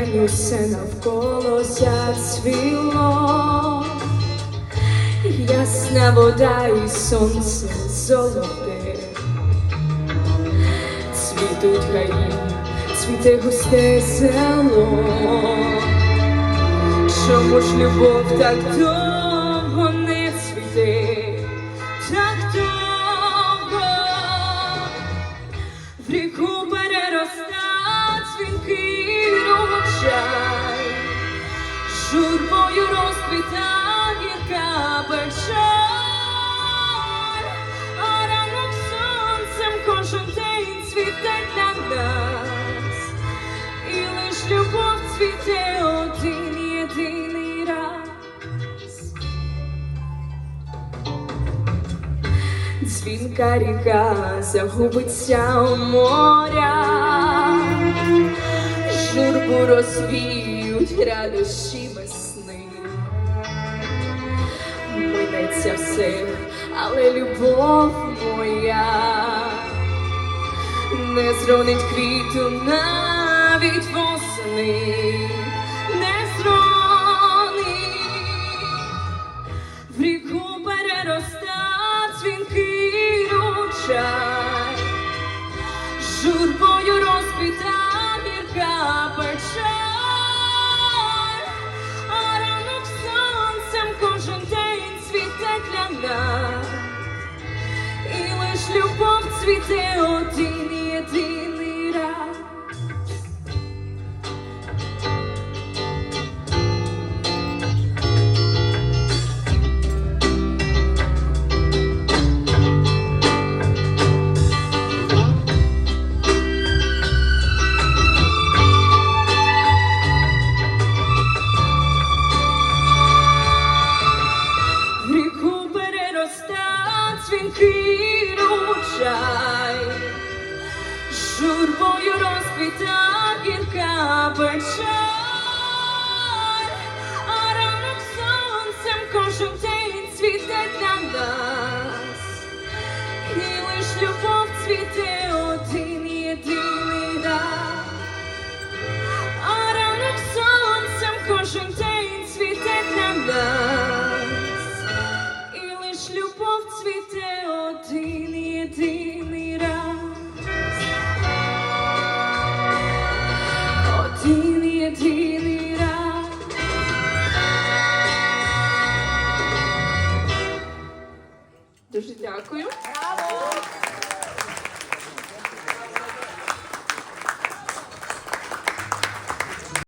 поглянь все навколо зацвіло. Ясна вода і сонце золоте. Цвітуть гаї, цвіте густе село. Чому ж любов так довго цвіте один єдиний раз. Дзвінка ріка загубиться у моря, журбу розвіють радощі весни. Минеться все, але любов моя не зронить квіту навіть me. Ручай, журбою розквіта гірка печаль, а ранок сонцем кожен день цвіте для нас, і лиш любов цвіте один єдиний раз. А ранок сонцем кожен любов цвіте один єдиний раз. Один єдиний раз. Дуже дякую.